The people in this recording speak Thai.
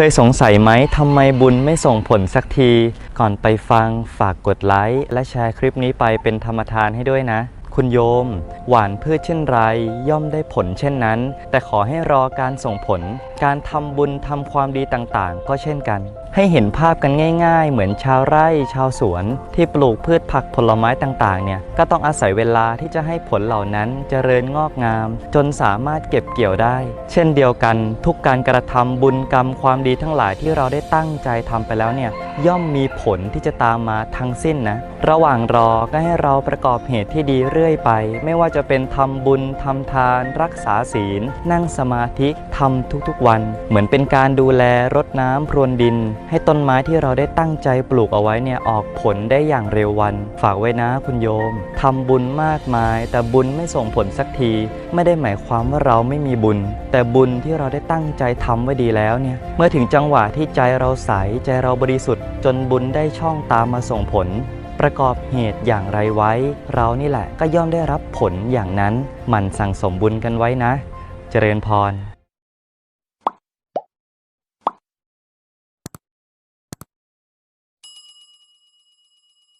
เคยสงสัยไหมทำไมบุญไม่ส่งผลสักที ก่อนไปฟังฝากกดไลค์และแชร์คลิปนี้ไปเป็นธรรมทานให้ด้วยนะ คุณโยม หวานพืชเช่นไรย่อมได้ผลเช่นนั้น แต่ขอให้รอการส่งผล การทำบุญทำความดีต่างๆ ก็เช่นกัน ให้เห็นภาพกันง่าย ๆ เหมือนชาวไร่ชาวสวน ที่ปลูกพืชผักผลไม้ต่างๆ เนี่ยก็ต้องอาศัยเวลาที่จะให้ผลเหล่านั้นเจริญงอกงาม จนสามารถเก็บเกี่ยวได้ เช่นเดียวกัน ทุกการกระทำบุญกรรมความดีทั้งหลายที่เราได้ตั้งใจทำไปแล้วเนี่ย ย่อมมีผลที่จะตามมาทั้งสิ้นนะ ระหว่างรอก็ให้เราประกอบเหตุที่ดีเรื่อยไป ไม่ว่าจะเป็นทำบุญทำทานรักษาศีล นั่งสมาธิทำทุกๆวัน เหมือนเป็นการดูแลรดน้ำพรวนดิน ให้ต้นไม้ที่เราได้ตั้งใจปลูกเอาไว้เนี่ยออกผลได้อย่างเร็ววัน ฝากไว้นะคุณโยมทำบุญมากมาย แต่บุญไม่ส่งผลสักที ไม่ได้หมายความว่าเราไม่มีบุญ แต่บุญที่เราได้ตั้งใจทำไว้ดีแล้วเนี่ยเมื่อถึงจังหวะที่ใจเราใสใจเราบริสุทธิ์จนบุญได้ช่องตามมาส่งผล ประกอบเหตุอย่างไรไว้ เรานี่แหละก็ย่อมได้รับผลอย่างนั้น มันสั่งสมบุญกันไว้นะ เจริญพร